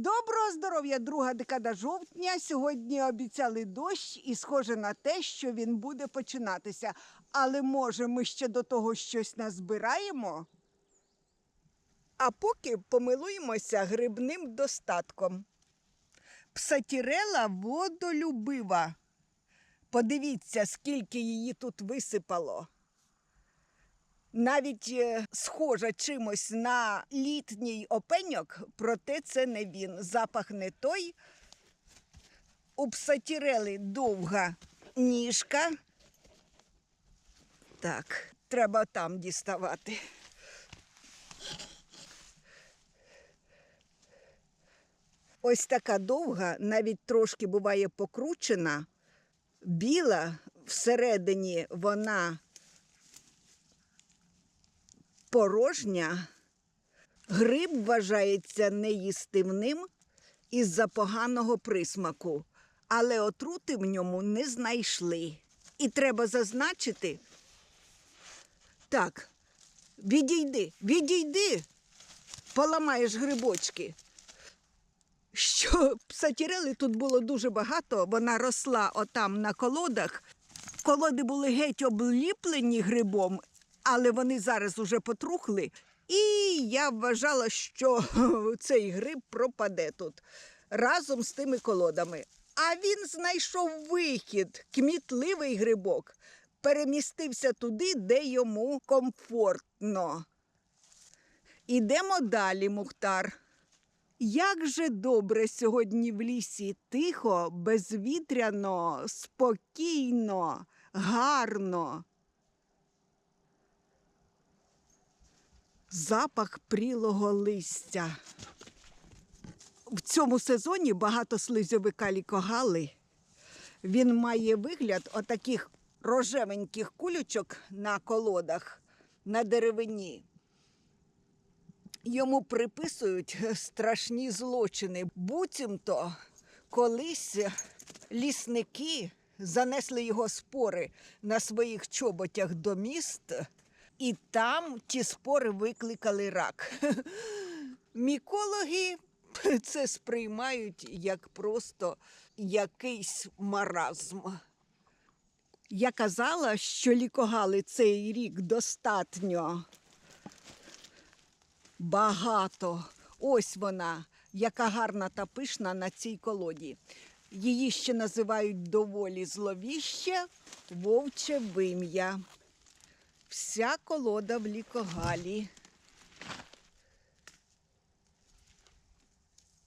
Доброго здоров'я, друга декада жовтня. Сьогодні обіцяли дощ, і схоже на те, що він буде починатися. Але може ми ще до того щось назбираємо? А поки помилуємося грибним достатком. Псатірела водолюбива. Подивіться, скільки її тут висипало. Навіть е, схожа чимось на літній опеньок, проте це не він. Запах не той. У псатірели довга ніжка. Так, треба там діставати. Ось така довга, навіть трошки буває покручена, біла, всередині вона порожня. Гриб вважається неїстивним із-за поганого присмаку, але отрути в ньому не знайшли. І треба зазначити. Так, відійди, відійди, поламаєш грибочки. Що псатірели тут було дуже багато, вона росла отам на колодах. Колоди були геть обліплені грибом, але вони зараз уже потрухли. І я вважала, що цей гриб пропаде тут разом з тими колодами. А він знайшов вихід, кмітливий грибок, перемістився туди, де йому комфортно. Ідемо далі, Мухтар. Як же добре сьогодні в лісі тихо, безвітряно, спокійно, гарно. Запах прілого листя. В цьому сезоні багато слизьовика лікогали. Він має вигляд отаких рожевеньких кулючок на колодах на деревині. Йому приписують страшні злочини. Буцімто колись лісники занесли його спори на своїх чоботях до міст, і там ті спори викликали рак. Мікологи це сприймають як просто якийсь маразм. Я казала, що лікогали цей рік достатньо. Багато. Ось вона, яка гарна та пишна на цій колоді. Її ще називають доволі зловіще, вовче вим'я. Вся колода в лікогалі.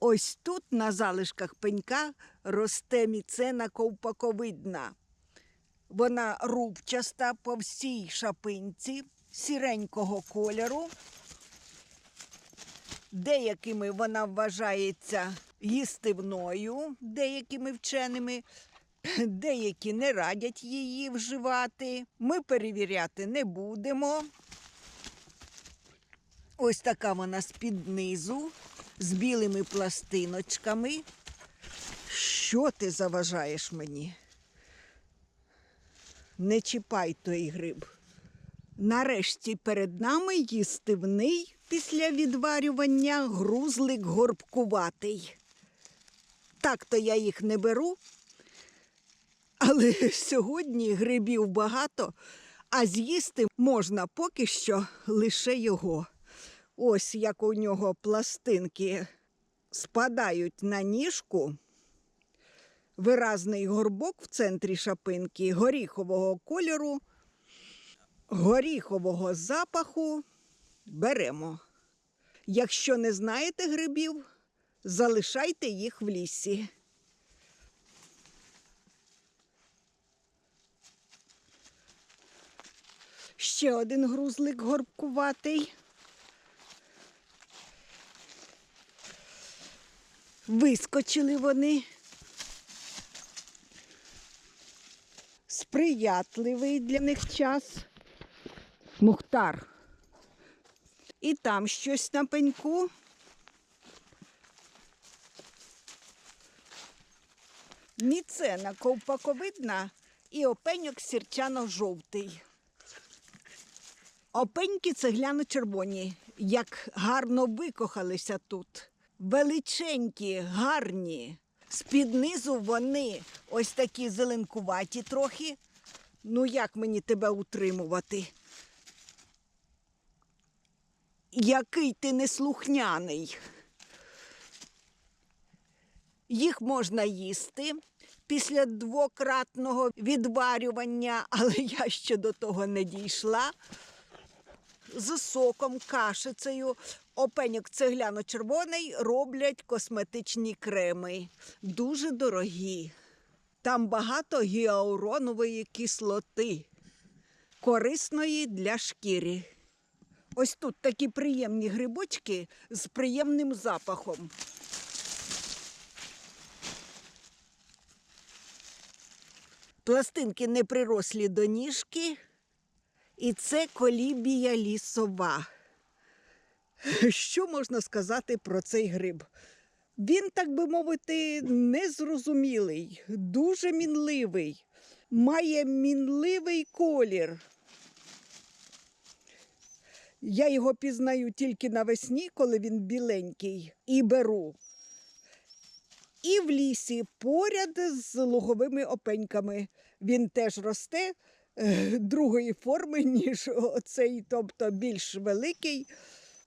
Ось тут на залишках пенька росте міцена ковпаковидна. Вона рубчаста по всій шапинці, сіренького кольору. Деякими вона вважається їстивною, деякими вченими, деякі не радять її вживати. Ми перевіряти не будемо. Ось така вона з-під низу, з білими пластиночками. Що ти заважаєш мені? Не чіпай той гриб. Нарешті перед нами їстивний після відварювання грузлик горбкуватий. Так-то я їх не беру, але сьогодні грибів багато, а з'їсти можна поки що лише його. Ось як у нього пластинки спадають на ніжку. Виразний горбок в центрі шапинки горіхового кольору горіхового запаху беремо. Якщо не знаєте грибів, залишайте їх в лісі. Ще один грузлик горбкуватий. Вискочили вони. Сприятливий для них час. Мухтар. І там щось на пеньку. Міцена ковпаковидна і опеньок сірчано-жовтий. Опеньки цегляно-червоні, як гарно викохалися тут. величенькі, гарні. З-під низу вони ось такі зеленкуваті трохи. Ну, як мені тебе утримувати? Який ти неслухняний. Їх можна їсти після двократного відварювання, але я ще до того не дійшла. З соком, кашицею, опеньок цегляно-червоний роблять косметичні креми. Дуже дорогі. Там багато гіауронової кислоти, корисної для шкіри. Ось тут такі приємні грибочки з приємним запахом. Пластинки не прирослі до ніжки, і це колібія лісова. Що можна сказати про цей гриб? Він, так би мовити, незрозумілий, дуже мінливий, має мінливий колір. Я його пізнаю тільки навесні, коли він біленький, і беру. І в лісі поряд з луговими опеньками. Він теж росте другої форми, ніж оцей, тобто більш великий,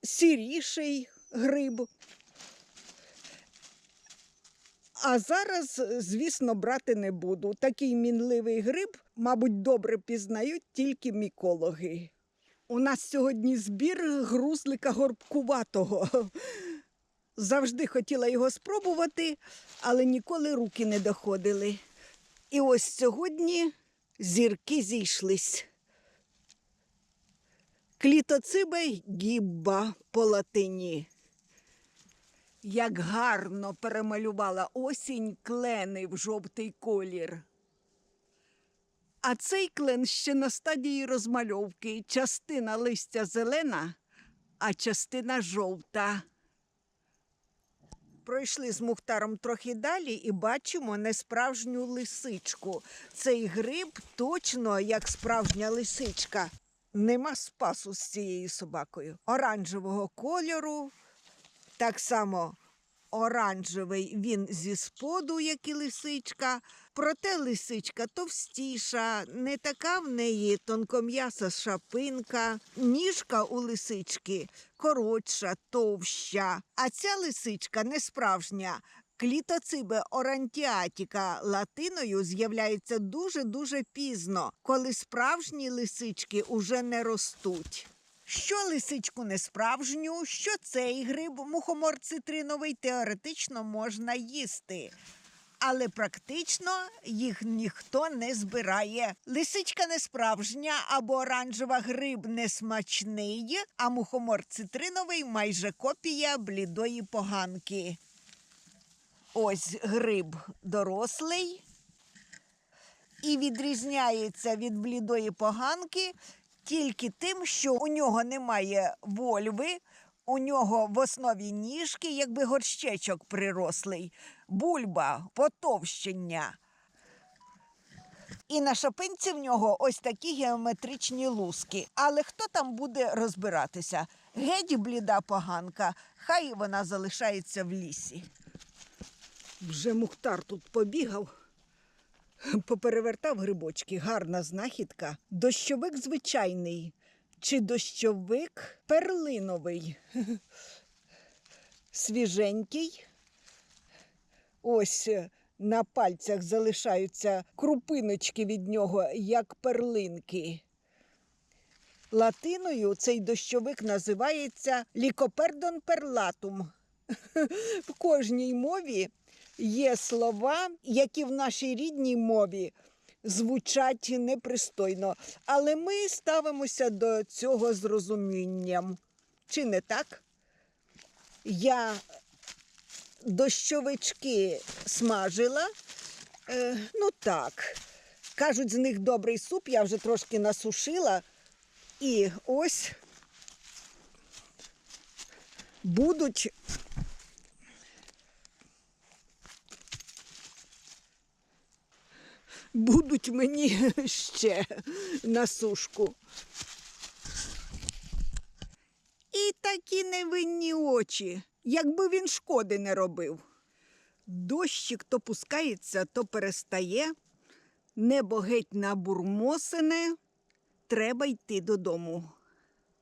сіріший гриб. А зараз, звісно, брати не буду. Такий мінливий гриб, мабуть, добре пізнають тільки мікологи. У нас сьогодні збір грузлика горбкуватого. Завжди хотіла його спробувати, але ніколи руки не доходили. І ось сьогодні зірки зійшлись. Клітоцибе гібба по латині. Як гарно перемалювала осінь клени в жовтий колір. А цей клен ще на стадії розмальовки. Частина листя зелена, а частина жовта. Пройшли з Мухтаром трохи далі і бачимо несправжню лисичку. Цей гриб точно як справжня лисичка. Нема спасу з цією собакою. Оранжевого кольору, так само оранжевий він зі споду, як і лисичка. Проте лисичка товстіша, не така в неї тонком'яса шапинка, ніжка у лисички коротша, товща. А ця лисичка не справжня. Клітоцибе орантіатіка латиною з'являється дуже-дуже пізно, коли справжні лисички уже не ростуть. Що лисичку несправжню, що цей гриб мухомор цитриновий теоретично можна їсти. Але практично їх ніхто не збирає. Лисичка не справжня або оранжева гриб не смачний, а мухомор цитриновий майже копія блідої поганки. Ось гриб дорослий і відрізняється від блідої поганки тільки тим, що у нього немає вольви, у нього в основі ніжки, якби горщечок прирослий, бульба, потовщення. І на шапинці в нього ось такі геометричні луски. Але хто там буде розбиратися? Геть бліда поганка, хай вона залишається в лісі. Вже Мухтар тут побігав, поперевертав грибочки, гарна знахідка. Дощовик звичайний чи дощовик перлиновий. Свіженький. Ось е, на пальцях залишаються крупиночки від нього, як перлинки. Латиною цей дощовик називається лікопердон перлатум. В кожній мові є слова, які в нашій рідній мові звучать непристойно, але ми ставимося до цього з розумінням. Чи не так? Я дощовички смажила. Е, ну так. Кажуть, з них добрий суп, я вже трошки насушила. І ось будуть будуть мені ще на сушку. І такі невинні очі. якби він шкоди не робив. Дощик то пускається, то перестає, небо геть набурмосине, треба йти додому.